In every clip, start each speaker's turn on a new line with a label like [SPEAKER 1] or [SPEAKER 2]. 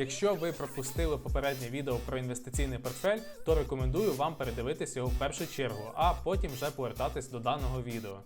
[SPEAKER 1] Якщо ви пропустили попереднє відео про інвестиційний портфель, то рекомендую вам передивитись його в першу чергу, а потім вже повертатись до даного відео.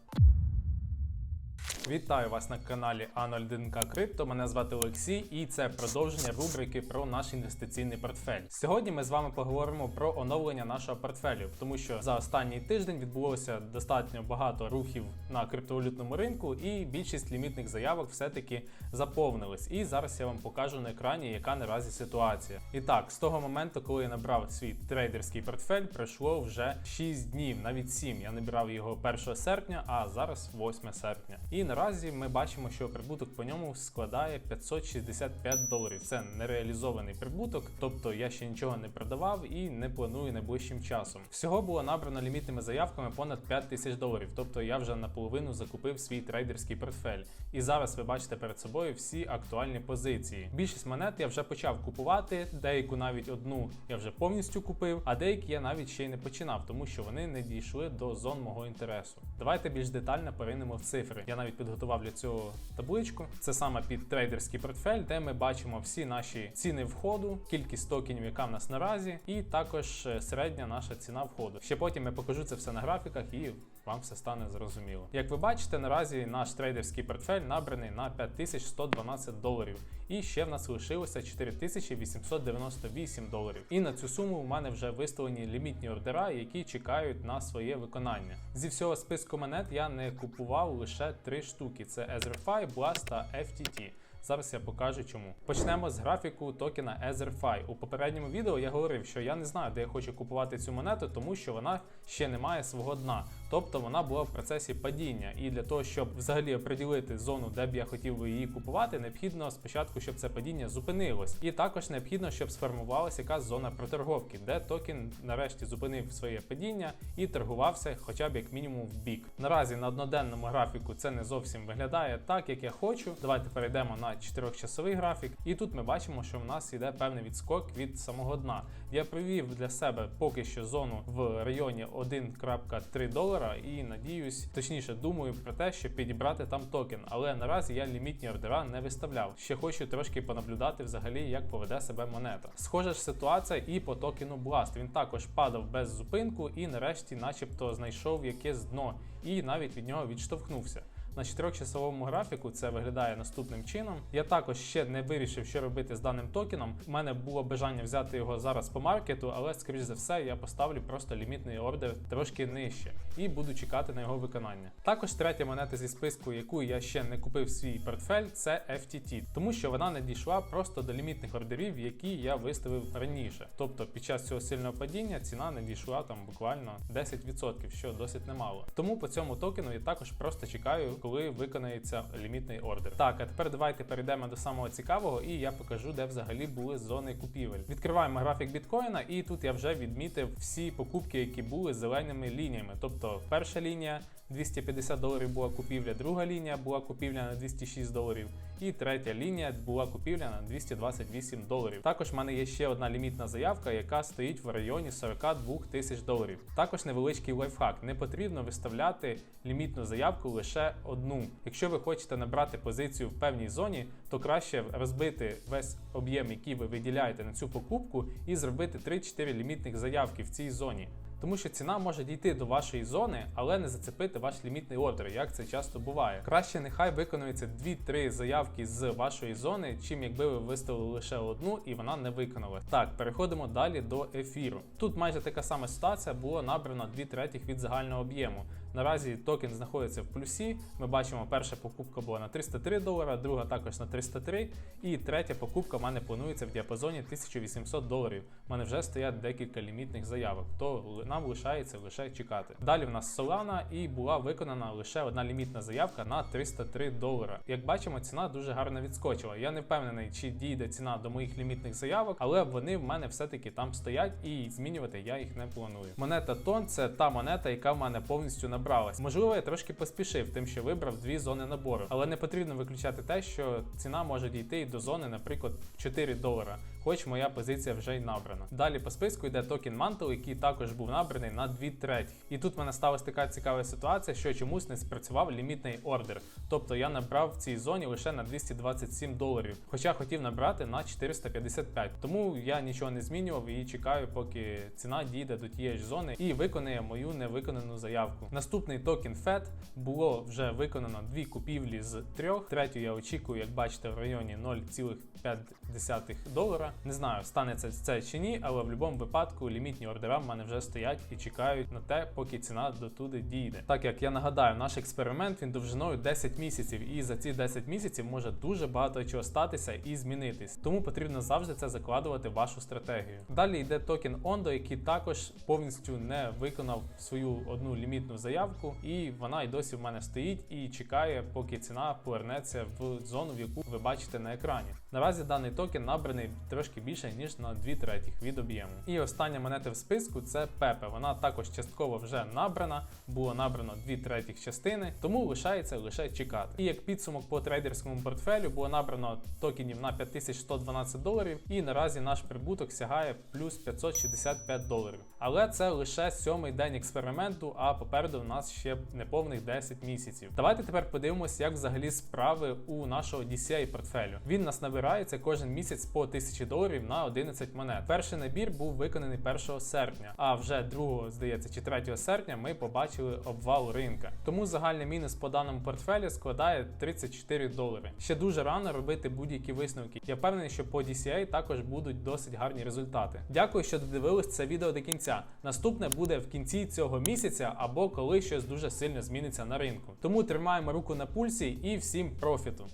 [SPEAKER 1] Вітаю вас на каналі А01К Крипто. Мене звати Олексій, і це продовження рубрики про наш інвестиційний портфель. Сьогодні ми з вами поговоримо про оновлення нашого портфелю, тому що за останній тиждень відбулося достатньо багато рухів на криптовалютному ринку, і більшість лімітних заявок все-таки заповнились. І зараз я вам покажу на екрані, яка наразі ситуація. І так, з того моменту, коли я набрав свій трейдерський портфель, пройшло вже 6 днів, навіть 7. Я набирав його 1 серпня, а зараз 8 серпня. І наразі ми бачимо, що прибуток по ньому складає 565 доларів. Це нереалізований прибуток, тобто я ще нічого не продавав і не планую найближчим часом. Всього було набрано лімітними заявками понад 5 тисяч доларів, тобто я вже наполовину закупив свій трейдерський портфель. І зараз ви бачите перед собою всі актуальні позиції. Більшість монет я вже почав купувати, деяку навіть одну я вже повністю купив, а деякі я навіть ще й не починав, тому що вони не дійшли до зон мого інтересу. Давайте більш детально поринемо в цифри. Я навіть підготував для цього табличку. Це саме під трейдерський портфель, де ми бачимо всі наші ціни входу, кількість токенів, яка в нас наразі, і також е, середня наша ціна входу. Ще потім я покажу це все на графіках і вам все стане зрозуміло. Як ви бачите, наразі наш трейдерський портфель набраний на 5112 доларів. І ще в нас лишилося 4898 доларів. І на цю суму в мене вже виставлені лімітні ордера, які чекають на своє виконання. Зі всього списку монет я не купував лише три штуки: це EtherFi, Blast та FTT. Зараз я покажу чому. Почнемо з графіку токена EtherFi. У попередньому відео я говорив, що я не знаю, де я хочу купувати цю монету, тому що вона ще не має свого дна. Тобто вона була в процесі падіння. І для того, щоб взагалі оприділити зону, де б я хотів би її купувати, необхідно спочатку, щоб це падіння зупинилось. І також необхідно, щоб сформувалася якась зона проторговки, де токен нарешті зупинив своє падіння і торгувався хоча б як мінімум в бік. Наразі на одноденному графіку це не зовсім виглядає так, як я хочу. Давайте перейдемо на 4-часовий графік. І тут ми бачимо, що в нас йде певний відскок від самого дна. Я провів для себе поки що зону в районі 1.3 долара і надіюсь, точніше думаю про те, щоб підібрати там токен. Але наразі я лімітні ордера не виставляв. Ще хочу трошки понаблюдати взагалі, як поведе себе монета. Схожа ж ситуація і по токену Blast. Він також падав без зупинку і нарешті, начебто, знайшов якесь дно і навіть від нього відштовхнувся. На 4-часовому графіку це виглядає наступним чином. Я також ще не вирішив, що робити з даним токеном. У мене було бажання взяти його зараз по маркету, але скоріш за все я поставлю просто лімітний ордер трошки нижче і буду чекати на його виконання. Також третя монета зі списку, яку я ще не купив в свій портфель, це FTT, тому що вона не дійшла просто до лімітних ордерів, які я виставив раніше. Тобто під час цього сильного падіння ціна не дійшла там буквально 10%, що досить немало. Тому по цьому токену я також просто чекаю коли виконається лімітний ордер. Так, а тепер давайте перейдемо до самого цікавого, і я покажу, де взагалі були зони купівель. Відкриваємо графік біткоїна, і тут я вже відмітив всі покупки, які були зеленими лініями. Тобто, перша лінія 250 доларів була купівля, друга лінія була купівля на 206 доларів, і третя лінія була купівля на 228 доларів. Також в мене є ще одна лімітна заявка, яка стоїть в районі 42 тисяч доларів. Також невеличкий лайфхак. Не потрібно виставляти лімітну заявку лише одну. Якщо ви хочете набрати позицію в певній зоні, то краще розбити весь об'єм, який ви виділяєте на цю покупку, і зробити 3-4 лімітних заявки в цій зоні. Тому що ціна може дійти до вашої зони, але не зацепити ваш лімітний ордер, як це часто буває. Краще нехай виконується 2-3 заявки з вашої зони, чим якби ви виставили лише одну і вона не виконала. Так, переходимо далі до ефіру. Тут майже така сама ситуація було набрано 2 третіх від загального об'єму. Наразі токен знаходиться в плюсі. Ми бачимо, перша покупка була на 303 долара, друга також на 303, і третя покупка в мене планується в діапазоні 1800 доларів. У мене вже стоять декілька лімітних заявок, то нам лишається лише чекати. Далі в нас Solana і була виконана лише одна лімітна заявка на 303 долара. Як бачимо, ціна дуже гарно відскочила. Я не впевнений, чи дійде ціна до моїх лімітних заявок, але вони в мене все-таки там стоять і змінювати я їх не планую. Монета Тон це та монета, яка в мене повністю набралась. Можливо, я трошки поспішив, тим, що вибрав дві зони набору, але не потрібно виключати те, що ціна може дійти і до зони, наприклад, 4 долара. хоч моя позиція вже й набрана. Далі по списку йде токен Mantle, який також був набраний на 2 треті. І тут в мене сталася така цікава ситуація, що чомусь не спрацював лімітний ордер. Тобто я набрав в цій зоні лише на 227 доларів, хоча хотів набрати на 455. Тому я нічого не змінював і чекаю, поки ціна дійде до тієї ж зони і виконає мою невиконану заявку. Наступний токен FED було вже виконано дві купівлі з трьох. Третю я очікую, як бачите, в районі 0,5 долара. Не знаю, станеться це чи ні, але в будь-якому випадку лімітні ордера в мене вже стоять і чекають на те, поки ціна до туди дійде. Так як я нагадаю, наш експеримент він довжиною 10 місяців, і за ці 10 місяців може дуже багато чого статися і змінитись. Тому потрібно завжди це закладувати в вашу стратегію. Далі йде токен Ondo, який також повністю не виконав свою одну лімітну заявку, і вона й досі в мене стоїть і чекає, поки ціна повернеться в зону, в яку ви бачите на екрані. Наразі даний токен набраний трошки більше ніж на 2 третіх від об'єму. І остання монета в списку це Пепе. Вона також частково вже набрана, було набрано 2 третіх частини, тому лишається лише чекати. І як підсумок по трейдерському портфелю було набрано токенів на 5112 доларів, і наразі наш прибуток сягає плюс 565 доларів. Але це лише сьомий день експерименту, а попереду в нас ще неповних 10 місяців. Давайте тепер подивимося, як взагалі справи у нашого DCA портфелю. Він нас набирається кожен місяць по 1000 доларів на 11 монет. Перший набір був виконаний 1 серпня, а вже 2, здається, чи 3 серпня ми побачили обвал ринка. Тому загальний мінус по даному портфелю складає 34 долари. Ще дуже рано робити будь-які висновки. Я впевнений, що по DCA також будуть досить гарні результати. Дякую, що додивились це відео до кінця. Наступне буде в кінці цього місяця або коли щось дуже сильно зміниться на ринку. Тому тримаємо руку на пульсі і всім профіту.